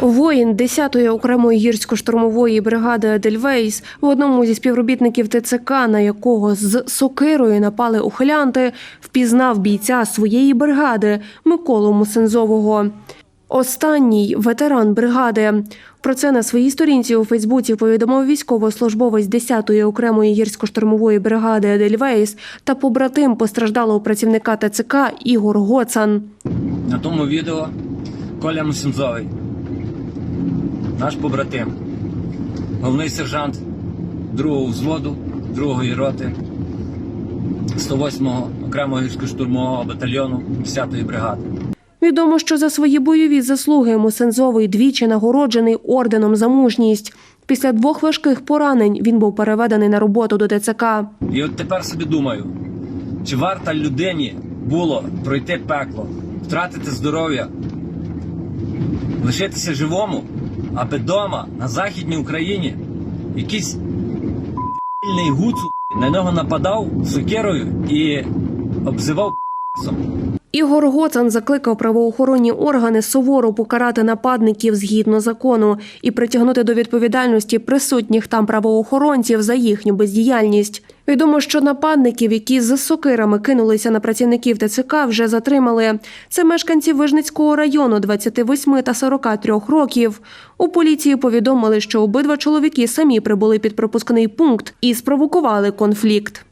Воїн 10-ї окремої гірсько-штурмової бригади Едельвейс в одному зі співробітників ТЦК, на якого з сокирою напали ухилянти, впізнав бійця своєї бригади Миколу Мусензового. Останній ветеран бригади. Про це на своїй сторінці у Фейсбуці повідомив військовослужбовець 10-ї окремої гірсько-штурмової бригади Едельвейс та побратим постраждалого працівника ТЦК Ігор Гоцан. На тому відео Коля Мусінзовий, наш побратим, головний сержант другого взводу, другої роти 108-го окремого гірсько-штурмового батальйону 10-ї бригади. Відомо, що за свої бойові заслуги Мусензовий двічі нагороджений орденом за мужність. Після двох важких поранень він був переведений на роботу до ТЦК. І от тепер собі думаю, чи варто людині було пройти пекло, втратити здоров'я, лишитися живому, аби дома на Західній Україні якийсь ***ний гуцул на нього нападав сокирою і обзивав ***сом. Ігор Гоцан закликав правоохоронні органи суворо покарати нападників згідно закону і притягнути до відповідальності присутніх там правоохоронців за їхню бездіяльність. Відомо, що нападників, які з сокирами кинулися на працівників ТЦК, вже затримали. Це мешканці Вижницького району 28 та 43 років. У поліції повідомили, що обидва чоловіки самі прибули під пропускний пункт і спровокували конфлікт.